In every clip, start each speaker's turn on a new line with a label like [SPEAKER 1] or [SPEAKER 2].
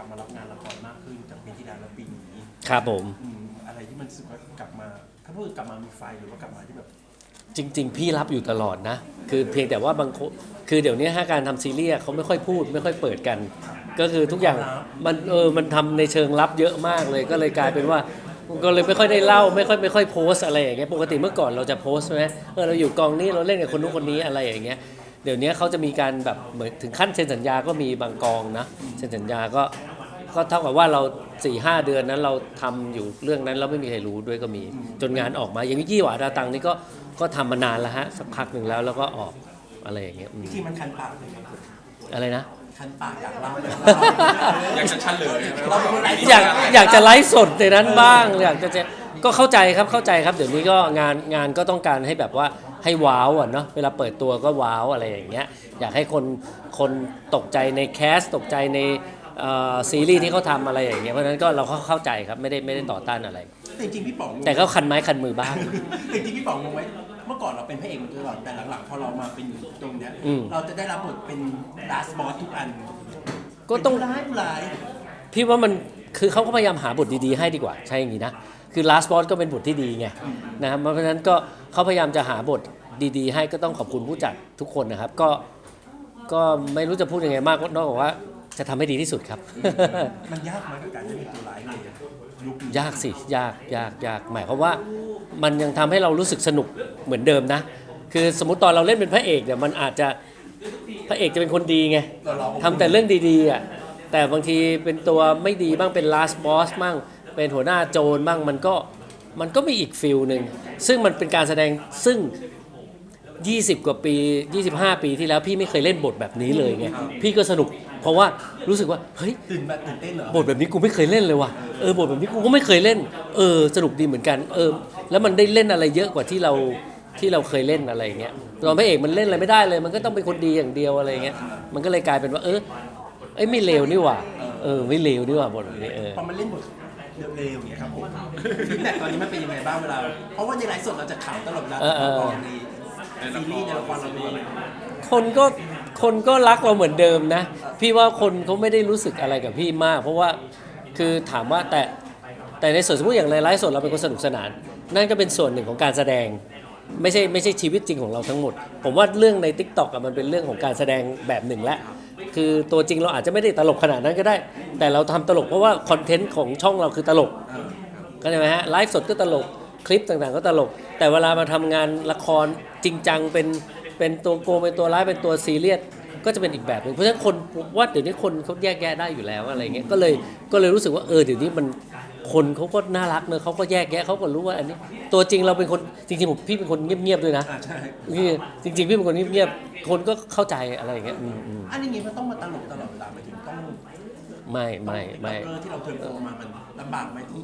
[SPEAKER 1] กลับมารับงานละครมากขึ้นจากปีที่แล้วและปีนี้
[SPEAKER 2] ครับผม
[SPEAKER 1] อืมอะไรที่มันรู้สึกว่ากลับมาถ้าพูดกลับมามีไฟหรือว่ากลับมาที่แบบ
[SPEAKER 2] จริง ๆ พี่รับอยู่ตลอดนะ คือเพียงแต่ว่าบางคนคือเดี๋ยวนี้ถ้าการทำซีรีส์อะเขาไม่ค่อยพูด ไม่ค่อยเปิดกัน ก็คือทุกอย่างมันเออมันทำในเชิงลับเยอะมากเลยก็เลยกลายเป็นว่าก็เลยไม่ค่อยได้เล่าไม่ค่อยไม่ค่อยโพสต์อะไรอย่างเงี้ยปกติเมื่อก่อนเราจะโพสต์ใช่ไหมเออเราอยู่กองนี้เราเล่นกับคนนู้นคนนี้อะไรอย่างเงี้ยเดี๋ยวนี้เขาจะมีการแบบเหมือนถึงขั้นเซ็นสัญญาก็มีบางกองนะเซ็นสัญญาก็ ก็เท่ากับว่าเรา4ี่หเดือนนั้นเราทำอยู่เรื่องนั้นแล้วไม่มีใครรู้ด้วยก็มี จนงานออกมา อย่างยี่หวาดาตังนี่ก็ก็ทำมานานแล้วฮะสักพักหนึ่งแล้วแล้วก็ออกอะไรอย่างเงี้ยอืม
[SPEAKER 1] จริงๆมันคันปากเลยครับ
[SPEAKER 2] อะไรนะ
[SPEAKER 1] คันปากอยากเล่าเลย
[SPEAKER 3] อยากจะชันเลย
[SPEAKER 1] เราเป็นคนไร้
[SPEAKER 2] อยากอยากจะไลฟ์สดในนั้นบ้างอยากจะจะก็เข้าใจครับเข้าใจครับ เดี๋ยวนี้ก็งานงานก็ต้องการให้แบบว่าให้ว้าวอะเนาะเวลาเปิดตัวก็ว้าวอะไรอย่างเงี้ยอยากให้คนคนตกใจในแคสตกใจในเอ่อ ซีรีส์ที่เขาทำอะไรอย่างเงี้ยเพราะฉะนั้นก็เราก็เข้าใจครับไม่ได้ไม่ได้ต่อต้านอะไร
[SPEAKER 1] แต่จริงๆพี่ป๋อง
[SPEAKER 2] แต่ก็คันไม้คันมือบ้าง
[SPEAKER 1] แต่จริงๆพี่ป๋องงงไหมเมื่อก่อนเราเป็นพระเอกมาตลอดแต่หลังๆพอเรามาเป็นอยู่ตรงเนี้ย
[SPEAKER 2] อืม
[SPEAKER 1] เราจะได้รับบทเป็นลาสบอสทุกอัน
[SPEAKER 2] ก็ต้อง
[SPEAKER 1] เป็นผู้ร้ายผู้ร้าย
[SPEAKER 2] พี่ว่ามันคือเขาก็พยายามหาบทดีๆให้ดีกว่า ใช่อย่างนี้นะ คือ last boss ก็เป็นบทที่ดีไงนะครับเพราะฉะนั้นก็เขาพยายามจะหาบทดีๆ ให้ก็ต้องขอบคุณผู้จัดทุกคนนะครับ ก็ก็ไม่รู้จะพูดยังไงมากนอกจากว่า จะทำให้ดีที่สุดครับ
[SPEAKER 1] มันยากไหมกับการที่เป็นตัวร้ายในยุคนี้
[SPEAKER 2] ยากสิยากยากยากหมายความว่ามันยังทำให้เรารู้สึกสนุกเหมือนเดิมนะ คือสมมติตอนเราเล่นเป็นพระเอกเนี่ยมันอาจจะพระเอกจะเป็นคนดีไง
[SPEAKER 1] เราลอง
[SPEAKER 2] ทำแต่เรื่องดีๆอะแต่บางทีเป็นตัวไม่ดีบ้างเป็น last boss บ้างเป็นหัวหน้าโจรบ้างมันก็มันก็มีอีกฟิลหนึ่งซึ่งมันเป็นการแสดงซึ่ง 20 กว่าปี 25 ปีที่แล้วพี่ไม่เคยเล่นบทแบบนี้เลยไงพี่ก็สนุก เพราะว่ารู้สึกว่าเฮ้ย
[SPEAKER 1] ตื่นแบบตื่นเต้นเหรอ
[SPEAKER 2] บทแบบนี้กูไม่เคยเล่นเลยว่ะเออบทแบบนี้กูก็ไม่เคยเล่น เออสนุกดีเหมือนกันเออแล้วมันได้เล่นอะไรเยอะกว่าที่เราที่เราเคยเล่นอะไรอย่างเงี้ยตอนพระเอกมันเล่นอะไรไม่ได้เลย มันก็ต้องเป็นคนดีอย่างเดียวอะไรอย่างเงี้ยมันก็เลยกลายเป็นว่า เออเอ้ยไม่เลวนี่หว่าเออไม่เลวนี่หว่าบทแบบนี้เออ
[SPEAKER 1] พอมันเล่นบทเร็วๆอย่างเงี้ยครับผมฟีดแบ็กตอนนี้มันเป็นยังไงบ้างเวลา เพราะว่าในไลฟ์สดเราจะข่าวตลอดเวลา
[SPEAKER 2] เออเออ
[SPEAKER 1] ตอนในซีรีส์ในละครเราเป็นยังไง
[SPEAKER 2] คนก็ คนก็รักเราเหมือนเดิมนะ พี่ว่าคนเขาไม่ได้รู้สึกอะไรกับพี่มาก เพราะว่าคือถามว่าแต่แต่ในส่วนสมมติอย่างในไลฟ์สดเราเป็นคนสนุกสนาน นั่นก็เป็นส่วนหนึ่งของการแสดง ไม่ใช่ไม่ใช่ชีวิตจริงของเราทั้งหมด ผมว่าเรื่องใน t ิ k t o k อะมันเป็นเรื่องของการแสดงแบบหนึ่งและคือตัวจริงเราอาจจะไม่ได้ตลกขนาดนั้นก็ได้ แต่เราทำตลกเพราะว่าคอนเทนต์ของช่องเราคือตลกเข้าใจไหมฮะไลฟ์สดก็ตลกคลิปต่างๆ ก็ตลก แต่เวลามาทำงานละครจริงจังเป็น เป็นตัวโกงเป็นตัวร้ายเป็นตัวซีเรียสก็จะเป็นอีกแบบหนึ่งเพราะฉะนั้นคนผมว่าเดี๋ยวนี้คนเขาแยกแยะได้อยู่แล้วอะไรเงี้ยก็เลยก็เลยรู้สึกว่าเออเดี๋ยวนี้มันคนเขาก็น่ารักเนอะเขาก็แยกแยะเขาก็รู้ว่าอันนี้ ตัวจริงเราเป็นคนจริงๆผมพี่เป็นคนเงียบๆด้วยนะ
[SPEAKER 1] อ่าใช่
[SPEAKER 2] พี่จริง ๆ พี่เป็นคนเงียบๆคนก็เข้าใจอะไรอย่างเงี้ยอืมอืม
[SPEAKER 1] อันนี้มันต้องมาตลกตลอดเวลาไปถึงต้อง
[SPEAKER 2] ไม่ไม่ไม่
[SPEAKER 1] เออที่เราเทิร์นโปรมามันลำบากไหมที่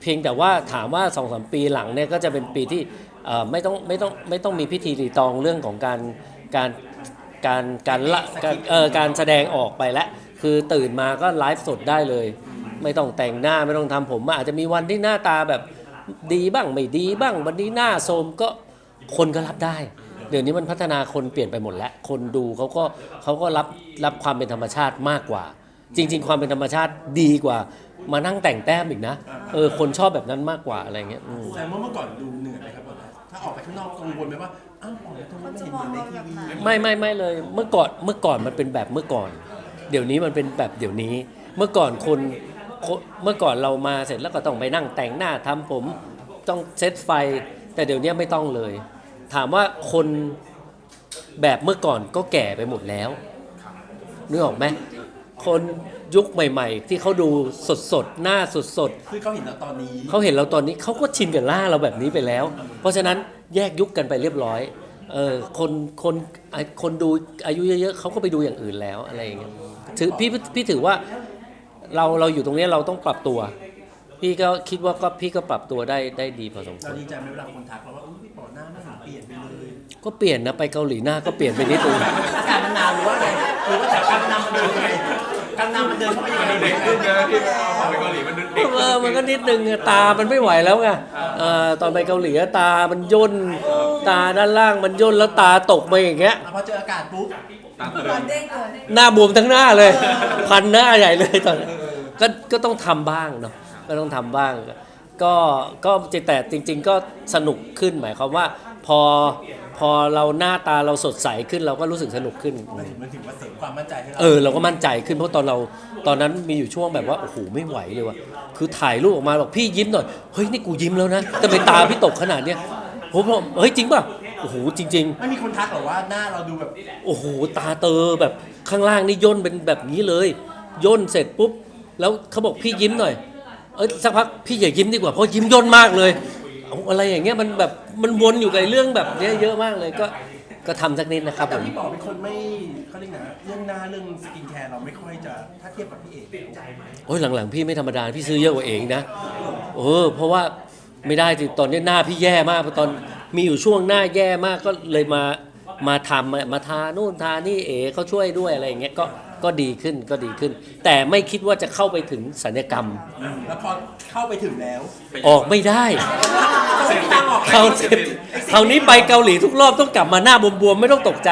[SPEAKER 2] เพียงแต่ว่าถามว่า2อสปีหลังเนี่ยก็จะเป็นปีที่เอ่อ ไม่ต้องไม่ต้องไม่ต้องมีพิธีรีตองเรื่องของการการการการละการเออการแสดงออกไปแล้วคือตื่นมาก็ไลฟ์สดได้เลย ไม่ต้องแต่งหน้าไม่ต้องทำผมอาจจะมีวันที่หน้าตาแบบดีบ้างไม่ดีบ้าง วันนี้หน้าโทรมก็คนก็รับได้ เดี๋ยวนี้มันพัฒนาคนเปลี่ยนไปหมดแล้ว คนดูเขาก็เขาก็รับรับความเป็นธรรมชาติมากกว่า จริง ๆ ความเป็นธรรมชาติดีกว่า มานั่งแต่งแต้มอีกนะเออคนชอบแบบนั้นมากกว่าอะไรเงี้ยอืม
[SPEAKER 1] แต่เมื่อก่อนดูเหนื่อยไหมครับผมถ้าออกไปข้างนอกกังวลไหมว่าอ้าวออกไปตรงนี้ไม่เห็นเหมือนในทีวี
[SPEAKER 2] ไม่ไม่ไม่เลยเมื่อก่อนเมื่อก่อนมันเป็นแบบเมื่อก่อน เดี๋ยวนี้มันเป็นแบบเดี๋ยวนี้ เมื่อก่อนคนคนเมื่อก่อนเรามาเสร็จแล้วก็ต้องไปนั่งแต่งหน้าทำผมต้องเซตไฟ แต่เดี๋ยวนี้ไม่ต้องเลย ถามว่าคนแบบเมื่อก่อนก็แก่ไปหมดแล้วนึกออกไหมคนยุคใหม่ ๆ ที่เขาดูสดๆหน้าสดๆ
[SPEAKER 1] คือเขาเห็นเราตอนนี้
[SPEAKER 2] เขาเห็นเราตอนนี้เขาก็ชินกับล่าเราแบบนี้ไปแล้ว เพราะฉะนั้น แยกยุคกันไปเรียบร้อยเออคนคนไอ้คนดูอายุเยอะๆเขาก็ไปดูอย่างอื่นแล้วอะไรอย่างเงี้ยถือพี่พี่ถือว่าเราเราอยู่ตรงเนี้ยเราต้องปรับตัว พี่ก็คิดว่าก็พี่ก็ปรับตัวได้ได้ดีพอสมค
[SPEAKER 1] เรา
[SPEAKER 2] วร
[SPEAKER 1] ดีใจไหมเวลาคนทักเราว่าอุ้ยพี่ป๋อหน้าไม่เห็นเปลี่ยนไปเลย
[SPEAKER 2] ก็เปลี่ยนนะไปเกาหลีหน้าก็เปลี่ยนไปนิดนึง
[SPEAKER 1] การมันนานหรือว่าไงหรือว่าจากการนำมันเดินยังไงการ นำมันเดินเข้าไปยังไง
[SPEAKER 3] เด็กขึ้นนะที่พอไปเกาหลีมันเด็ก
[SPEAKER 2] เออมันก็นิดนึงอะตา มันไม่ไหวแล้วไงเออตอนไปเกาหลีอะตา มันย่น ตาด้านล่างมันย่นแล้วตาตกมาอย่างเงี้ย
[SPEAKER 1] พอเจออากาศปุ๊บ
[SPEAKER 3] ตาม
[SPEAKER 4] ต
[SPEAKER 3] เดิ
[SPEAKER 4] อ
[SPEAKER 3] ม
[SPEAKER 4] นเด้งเกิน
[SPEAKER 2] หน้าบวมทั้งหน้าเลย พันหน้าใหญ่เลยตอนนั้นก็ก็ต้องทำบ้างเนาะก็ต้องทำบ้าง ก็ก็แต่จริง ๆ ก็สนุกขึ้นหมายความว่า พอ พอเราหน้าตาเราสดใสขึ้นเราก็รู้สึกสนุกขึ้น
[SPEAKER 1] มันถึงมันถึงว่าเสริมความมั่นใจให้เรา
[SPEAKER 2] เออเราก็มั่นใจขึ้นเพราะตอนเราตอนนั้นมีอยู่ช่วงแบบว่าโอ้โหไม่ไหวเลยว่ะคือถ่ายรูปออกมาบอกพี่ยิ้มหน่อยเฮ้ยนี่กูยิ้มแล้วนะแต่ไปตาพี่ตกขนาดเนี้ยผมบอกเฮ้ยจริงป่ะโอ้โหจริง ๆ
[SPEAKER 1] ไม่มีคนทักหรอกว่าหน้าเราดูแบบ
[SPEAKER 2] โอ้โหตาเตอแบบข้างล่างนี่ย่นเป็นแบบนี้เลย ย่นเสร็จปุ๊บ แล้วเขาบอกพี่ยิ้มหน่อย เอ้ยสักพักพี่อย่ายิ้มดีกว่าเพราะยิ้มย่นมากเลย เอาอะไรอย่างเงี้ยมันแบบมันวนอยู่กับเรื่องแบบเนี้ยเยอะมากเลยก็ก็ทำสักนิดนะครับผ
[SPEAKER 1] แต่
[SPEAKER 2] ม
[SPEAKER 1] พี่ป๋อเป็นคนไม่เขาเรียกนะเรื่องหน้าเรื่องสกินแคร์เราไม่ค่อยจะถ้าเทียบกับพี่เอก
[SPEAKER 2] โอ้ยหลังๆ พี่ไม่ธรรมดา พี่ซื้อเยอะกว่าเองนะเออเพราะว่าไม่ได้สิตอนนี้หน้าพี่แย่มากเพราะตอนมีอยู่ช่วงหน้าแย่มากก็เลยมามาทำมามาทานู่นทานี่เอ๋เขาช่วยด้วยอะไรอย่างเงี้ยก็ ก็ดีขึ้นก็ดีขึ้น แต่ไม่คิดว่าจะเข้าไปถึงศัลยกรรม
[SPEAKER 1] แล้วพอเข้าไปถึงแล้ว
[SPEAKER 2] ออกไม่ได้
[SPEAKER 1] เสร็จทางออก
[SPEAKER 2] คราวคราวนี้ไปเกาหลีทุกรอบต้องกลับมาหน้าบวมๆไม่ต้องตกใจ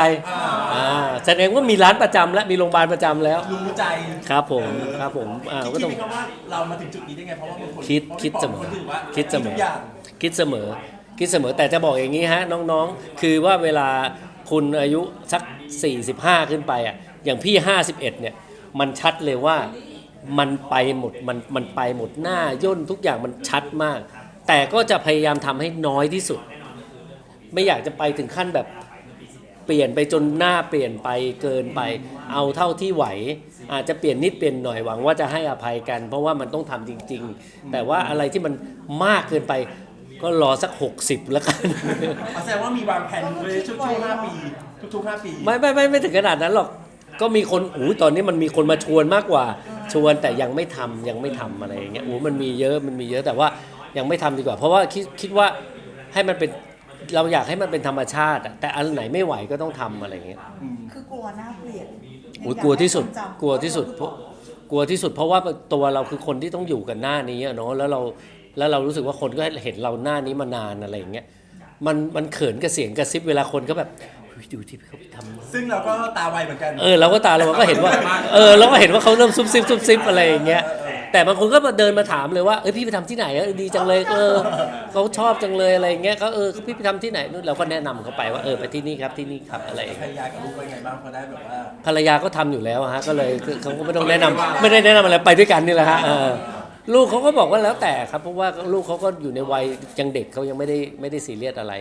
[SPEAKER 2] อ่าแสดงว่ามีร้านประจำและมีโรงพยาบาลประจำแล้ว
[SPEAKER 1] รู้ใจ
[SPEAKER 2] ครับผมครับผมอ่า
[SPEAKER 1] คิด
[SPEAKER 2] ก็ต้อง
[SPEAKER 1] ไหมครับว่าเรามาถึงจุดนี้ได้ไงเพราะว่าบางคน
[SPEAKER 2] คิด
[SPEAKER 1] พราะ
[SPEAKER 2] คิด
[SPEAKER 1] พี่
[SPEAKER 2] เส
[SPEAKER 1] ป๋
[SPEAKER 2] มอ
[SPEAKER 1] ป็นนถืว่า
[SPEAKER 2] คิดเสมอ
[SPEAKER 1] ทุกอย่าง
[SPEAKER 2] คิดเสมอ คิดเสมอแต่จะบอกอย่างนี้ฮะน้องๆ คือว่าเวลา คุณอายุสัก 45 ขึ้นไปอะอย่างพี่ 51 เนี่ยมันชัดเลยว่ามันไปหมดมันมันไปหมดหน้าย่นทุกอย่างมันชัดมาก แต่ก็จะพยายามทำให้น้อยที่สุด ไม่อยากจะไปถึงขั้นแบบเปลี่ยนไปจนหน้าเปลี่ยนไปเกินไป เอาเท่าที่ไหว อาจจะเปลี่ยนนิดเปลี่ยนหน่อยหวังว่าจะให้อภัยกัน เพราะว่ามันต้องทำจริง ๆ แต่ว่าอะไรที่มันมากเกินไป ก็รอสัก 60 แล้วกัน
[SPEAKER 1] อ๋อแสดงว่ามีวางแผนไว้ช่วงช่วงห้าปี ทุกๆห้าปี
[SPEAKER 2] ไม่ไม่ไม่ไม่ถึงขนาดนั้นหรอก ก็มีคนอู้ตอนนี้มันมีคนมาชวนมากกว่า ชวนแต่ยังไม่ทำยังไม่ทำอะไรอย่างเงี้ยอู้มันมีเยอะมันมีเยอะแต่ว่ายังไม่ทำดีกว่า เพราะว่าคิดคิดว่าให้มันเป็นเราอยากให้มันเป็นธรรมชาติอะแต่อันไหนไม่ไหวก็ต้องทำอะไรอย่างเงี้ย
[SPEAKER 4] คือกลัวหน้าเปลี่ยน
[SPEAKER 2] โอ้ยกลัวที่สุด
[SPEAKER 4] อยาให้คนจำ
[SPEAKER 2] กลัวที่สุดเพราะกลัวที่สุดเพราะว่าตัวเราคือคนที่ต้องอยู่กันหน้านี้อะเนาะแล้วเรา แล้วเรารู้สึกว่าคนก็เห็นเราหน้านี้มานานอะไรอย่างเงี้ยมันมันเขินกระเสียงกระซิบเวลาคนก็แบบเฮ้ยดูที่เขาไปทำ
[SPEAKER 1] ซึ่งเราก็ตาไวเหมือนกัน
[SPEAKER 2] เออเราก็ตาเราก็เห็นว่า เออเราก็เห็นว่าเขาเริ่มซุบซิบซุบซิบอะไรอย่างเงี้ยแต่บางคนก็มาเดินมาถามเลยว่าเอ้ยพี่ไปทำที่ไหนอะดีจังเลยเออเขาชอบจังเลยอะไรอย่างเงี้ยเขาเออพี่ไปทำที่ไหนนู่นเราก็แนะนำเขาไปว่าเออไปที่นี่ครับที่นี่ครับอะไรอย่าง
[SPEAKER 1] ภร
[SPEAKER 2] เงี้ย
[SPEAKER 1] รยากับลูกเป็นไงบ้างพอได้แบบว่า
[SPEAKER 2] ภรรยาก็ทำอยู่แล้วอะฮะก็เลยคือเขาก็ไม่ต้องแนะนำไม่ได้แนะนำอะไรไปด้วยกันนี่แหละฮะเออ ลูกเขาก็บอกว่าแล้วแต่ครับเพราะว่าลูกเขาก็อยู่ในวัยยังเด็กเขายังไม่ได้ไม่ได้ซีเรียสอะไร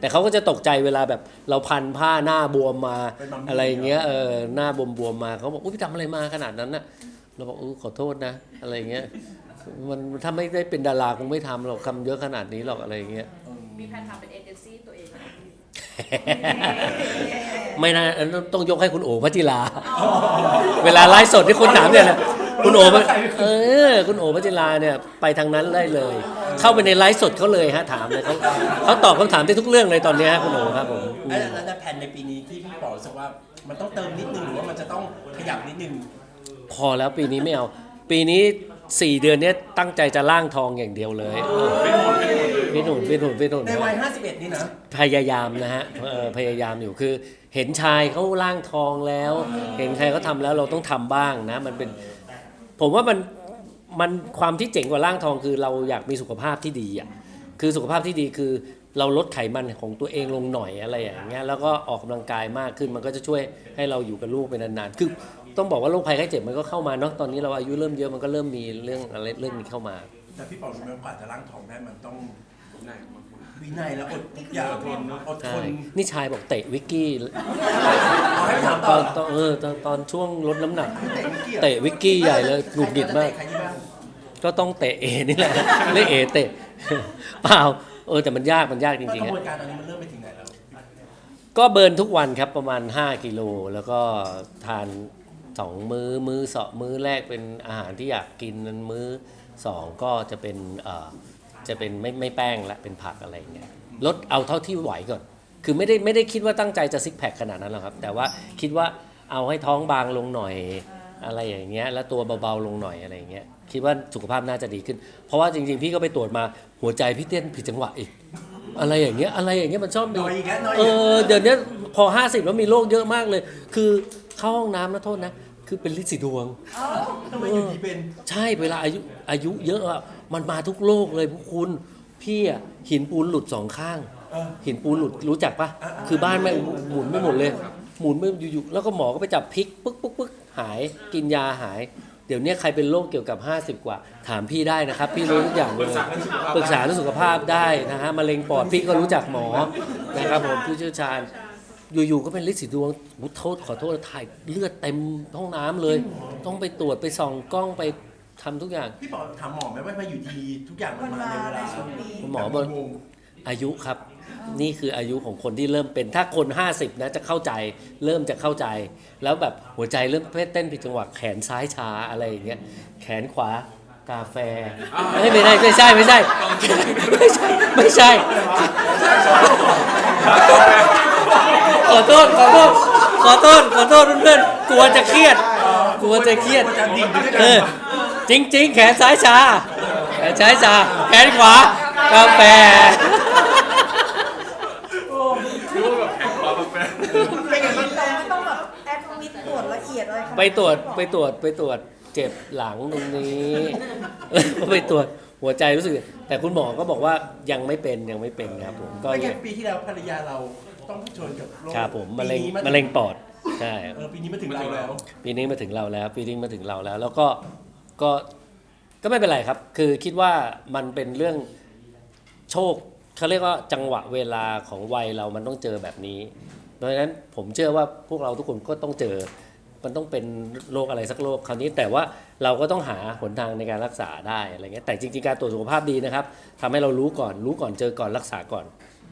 [SPEAKER 2] แต่เขาก็จะตกใจเวลาแบบเราพันผ้าหน้าบวมมา
[SPEAKER 1] เป็นมัมมี่
[SPEAKER 2] อะไรอย่างเงี้ยเออหน้าบวมๆมาเขาบอกอุ้ยไปทำอะไรมาขนาดนั้นน่ะเราบอกเออขอโทษนะ อะไรอย่างเงี้ยมันถ้าไม่ได้เป็นดาราคงไม่ทำหรอกทำเยอะขนาดนี้หรอกอะไรอย่างเงี้ย
[SPEAKER 5] มีแผนทำเป็นเอเจนซี่ตัวเองไหม
[SPEAKER 2] ไม่น่าอันนั้นต้องยกให้คุณโอพัจิลา เวลาไลฟ์สดที่คนถามเนี่ยนะ คุณโอพัเออ คุณโอพัจิลาเนี่ยไปทางนั้นได้เลย เข้าไปในไลฟ์สดเขาเลยฮะถามเลยเขาเขาตอบคำถามได้ทุกเรื่องเลยตอนเนี้ยฮะคุณโอครับผมอื
[SPEAKER 1] แล้ว
[SPEAKER 2] ม
[SPEAKER 1] แล้วในแผนในปีนี้ที่พี่ป๋อรู้สึกว่ามันต้องเติมนิดนึงหรือว่ามันจะต้องขยับนิดนึง
[SPEAKER 2] พอแล้วปีนี้ไม่เอา ปีนี้สี่เดือนเนี้ยตั้งใจจะล่างทองอย่างเดียวเลยเออพี่หนุนพี่หนุนพี่หนุน
[SPEAKER 1] ในวัย 51 นี่นะ
[SPEAKER 2] พยายามนะฮะเออพยายามอยู่คือ เห็นชายเขาล่างทองแล้ว เห็นใครเขาทำแล้วเราต้องทำบ้างนะ มันเป็น ผมว่ามันมันความที่เจ๋งกว่าร่างทองคือเราอยากมีสุขภาพที่ดีอะคือสุขภาพที่ดีคือเราลดไขมันของตัวเองลงหน่อยอะไรอย่างเงี้ยแล้วก็ออกกำลังกายมากขึ้นมันก็จะช่วยให้เราอยู่กับลูกไปนานๆคือต้องบอกว่าโรคภัยไข้เจ็บมันก็เข้ามาเนาะตอนนี้เราอายุเริ่มเยอะมันก็เริ่มมีเรื่องอะไรเรื่องนี้เข้ามา
[SPEAKER 1] แต่พี่ป๋อรู้ไหมว่ากว่าจะล้างทองได้มันต้อง
[SPEAKER 3] ไหนมา
[SPEAKER 1] วินัยและอดอย่าอดทนอดท
[SPEAKER 2] ใช่
[SPEAKER 1] น
[SPEAKER 2] นี่ชายบอกเตะวิกกี้
[SPEAKER 1] เอาให้ถาม
[SPEAKER 2] ต
[SPEAKER 1] ต่อ
[SPEAKER 2] อนตอนเออตอนตอนช่วงลดน้ำหนัก
[SPEAKER 1] เตะวิกกี้หรอ
[SPEAKER 2] เตะวิกกี้ใหญ่เลยหงุดหงิดมาก
[SPEAKER 1] ใครที่บ้าน
[SPEAKER 2] ก็ต้องเตะเอนี่แหละเรียกเอเตะ เปล่าเออแต่มันยากมันยากจ
[SPEAKER 1] ก
[SPEAKER 2] ริงๆ
[SPEAKER 1] ระ
[SPEAKER 2] ฮะ
[SPEAKER 1] บวนการตอนนี้มันเริ่มไปถึงไหนแล้ว
[SPEAKER 2] ก็เบิร์นทุกวันครับประมาณ 5 กิโลแล้วก็ทาน 2 มื้อมื้อสองมื้อแรกเป็นอาหารที่อยากกินมื้อสองก็จะเป็นเอ่อ จะเป็นไม่ไม่แป้งละเป็นผักอะไรอย่างเงี้ยลดเอาเท่าที่ไหวก่อน คือไม่ได้ไม่ได้คิดว่าตั้งใจจะซิกแพคขนาดนั้นหรอกครับ แต่ว่าคิดว่าเอาให้ท้องบางลงหน่อยอะไรอย่างเงี้ยแล้วตัวเบาๆลงหน่อยอะไรอย่างเงี้ยคิดว่าสุขภาพน่าจะดีขึ้น เพราะว่าจริง ๆ พี่ก็ไปตรวจมาหัวใจพี่เต้นผิดจังหวะอีก อะไรอย่างเงี้ยอะไรอย่างเงี้ยมันชอบมี
[SPEAKER 1] น้อยอีกแล้วน้อย
[SPEAKER 2] เอ
[SPEAKER 1] อีกแล้ว
[SPEAKER 2] อเดี๋ยวนี้พอ 50 แล้วมีโรคเยอะมากเลย คือเข้าห้องน้ำนะโทษนะ คือเป็นลินสีดวง
[SPEAKER 1] ทำไมอยู่ดีเป็น
[SPEAKER 2] ใช่เวลาอายุอายุเยอะอะ มันมาทุกโรคเลยพวกคุณพี่อะหินปูนหลุดสองข้าง
[SPEAKER 1] เออ
[SPEAKER 2] หินปูนหลุดรู้จักปะคือบ้านแม่งหมุนไม่หมดเลย หมุนไม่อยู่ๆแล้วก็หมอก็ไปจับพลิกปึ๊กปึ๊กปึ๊กหายกินยาหาย เดี๋ยวนี้ใครเป็นโรคเกี่ยวกับ 50 กว่า ถามพี่ได้นะครับ พี่รู้ทุกอย่างเล
[SPEAKER 3] ปรึ
[SPEAKER 2] ย
[SPEAKER 3] กษาเรื่องสุขภาพ
[SPEAKER 2] ปรึกษาเรื่องสุขภาพได้นะฮะมะเร็งปอดพี่ก็รู้จักหมอนะครับผมผู้เชี่ยวชาญอยู่ๆก็เป็นลินสีดวงอุ๊ยโทษขอโทษถ่ายเลือดเต็มห้องน้ำเลย ต้องไปตรวจไปส่องกล้องไป ทำทุกอย่าง
[SPEAKER 1] พี่ปอถามหมอไหมว่ามาอยู่ดีทุกอย่างมันมาในเวลา
[SPEAKER 2] คุณหมอบอก อายุครับ นี่คืออายุของคนที่เริ่มเป็นถ้าคน 50 นะจะเข้าใจ เริ่มจะเข้าใจ แล้วแบบหัวใจเริ่มเต้นผิดจังหวะแขนซ้ายชาอะไรอย่างเงี้ยแขนขวากาแฟเอ้ยไม่ใช่ไม่ใช่ไม่ใช่ไม่ใช่ไม่ใช่ ขอโทษขอโทษขอโทษขอโทษเพื่อนๆกลัวจะเครียดกลัวจะเครียด
[SPEAKER 1] จะดิ่งไปด้วยกั
[SPEAKER 2] เอนอ จริง ๆ แขนซ้ายชา แขนซ้ายชา แขนขวากาแฟ
[SPEAKER 3] รู้ว่าแบบแข็งกว่าแบบแฟน
[SPEAKER 1] เป็นไงบ้าง
[SPEAKER 4] แต่ไม่ต้องแบบแอดมิดตรวจละเอียดอะไรขนาดนั้น
[SPEAKER 2] ไปตรวจไปตรวจไปตรวจเจ็บหลังตรงนี้ก็ไปตรวจหัวใจรู้สึก แต่คุณหมอก็บอกว่ายังไม่เป็นยังไม่เป็นครับผมก็
[SPEAKER 1] ไม่ไง
[SPEAKER 2] ยัง
[SPEAKER 1] ปีที่แล้วภรรยาเราต้องเผชิญกับโรค
[SPEAKER 2] ครับผมมะเร็ง
[SPEAKER 1] ปีนี้
[SPEAKER 2] มะเร็งปอดใช่
[SPEAKER 1] เออปีนี้มาถึงเราแล้ว
[SPEAKER 2] ปีนี้มาถึงเราแล้วปีนี้มาถึงเราแล้ว แล้วก็ ก็ก็ไม่เป็นไรครับ คือคิดว่ามันเป็นเรื่องโชคเขาเรียกว่าจังหวะเวลาของวัยเรามันต้องเจอแบบนี้ เพราะฉะนั้นผมเชื่อว่าพวกเราทุกคนก็ต้องเจอ มันต้องเป็นโรคอะไรสักโรคคราวนี้แต่ว่าเราก็ต้องหาหนทางในการรักษาได้อะไรเงี้ย แต่จริงๆการตรวจสุขภาพดีนะครับทำให้เรารู้ก่อน รู้ก่อนเจอก่อนรักษาก่อน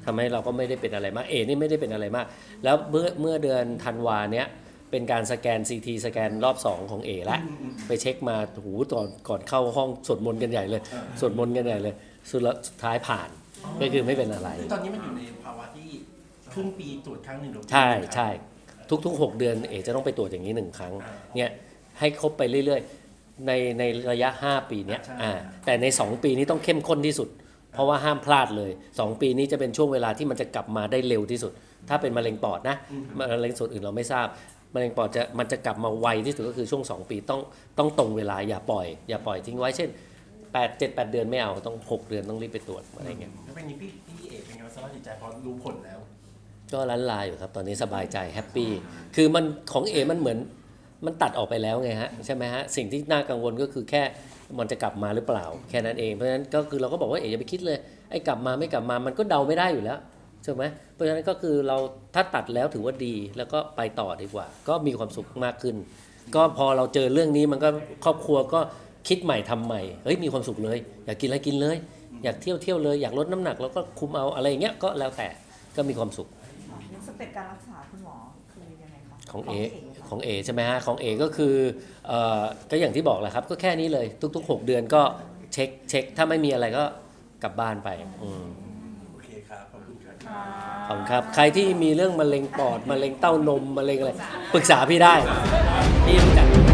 [SPEAKER 2] ทำให้เราก็ไม่ได้เป็นอะไรมาก เอ นี่ไม่ได้เป็นอะไรมาก แล้วเมื่อเมื่อเดือนธันวาเนี้ย เป็นการสแกน CT สแกนรอบ 2 ของเอแล้วไปเช็คมาหูตอนก่อนเข้าห้องสวดมนต์กันใหญ่เลยสวดมนต์กันใหญ่เลยสุดละสุดท้ายผ่านก็คือไม่เป็นอะไร
[SPEAKER 1] ซึ่งตอนนี้มันอยู่ในภาวะที่ครึ่งปีตรวจครั้งหนึ่งหรือ
[SPEAKER 2] ใช่ใช่ทุกๆ 6 เดือนเอจะต้องไปตรวจอย่างนี้หนึ่งครั้งเนี่ยให้ครบไปเรื่อยๆ ในในระยะ 5 ปีเนี้ยอ่าแต่ใน 2 ปีนี้ต้องเข้มข้นที่สุด เพราะว่าห้ามพลาดเลย 2 ปีนี้จะเป็นช่วงเวลาที่มันจะกลับมาได้เร็วที่สุด ถ้าเป็นมะเร็งปอดนะมะเร็งส่วนอื่นเราไม่ทราบ มะเร็งปอดจะมันจะกลับมาไวที่สุดก็คือช่วง 2 ปีต้องต้องตรงเวลาอย่าปล่อย อย่าปล่อยทิ้งไว้เช่น8 7 8 เดือนไม่เอาต้อง 6 เดือนต้องรีบไปตรวจอะไรเงี้ย
[SPEAKER 1] แล้วเป็นนี้พี่พี่เอกเป็นไงบ้างสภาพจิตใจพอรู้ผลแล้ว
[SPEAKER 2] ก็ล้านลาอยู่ครับตอนนี้สบายใจแฮปปี้คือมันของเอมันเหมือนมันตัดออกไปแล้วไงฮะใช่ไหมฮะสิ่งที่น่ากังวลก็คือแค่มันจะกลับมาหรือเปล่า แค่นั้นเองเพราะฉะนั้นก็คือเราก็บอกว่าเอ๋อย่าไปคิดเลยไอ้กลับมาไม่กลับมามันก็เดาไม่ได้อยู่แล้ว ใช่ไหมเพราะฉะนั้นก็คือเราถ้าตัดแล้วถือว่าดีแล้วก็ไปต่อดีกว่า ก็มีความสุขมากขึ้น ก็พอเราเจอเรื่องนี้มันก็ครอบครัวก็คิดใหม่ทำใหม่เฮ้ยมีความสุขเลย อยากกินอะไรกินเลย อยากเที่ยวเที่ยวเลยอยากลดน้ำหนัก แล้วก็คุมเอาอะไรอย่างเงี้ยก็แล้วแต่ก็มีความสุข
[SPEAKER 4] สเต็ปการรักษาคุณหมอคือยังไงคะ
[SPEAKER 2] ของเอ
[SPEAKER 4] ค่ะ
[SPEAKER 2] ของเอใช่ไหมฮะของเอก็คือเอ่อก็อย่างที่บอกแหละครับ ก็แค่นี้เลยทุก ๆ 6 เดือนก็เช็คเช็คถ้าไม่มีอะไรก็กลับบ้านไปอืม
[SPEAKER 1] โอเค ครับขอบคุณครับ
[SPEAKER 2] ขอบคุณครับ ใครที่มีเรื่องมะเร็งปอดมะเร็งเต้านมมะเร็งอะไรปรึกษาพี่ได้พี่รู้จัก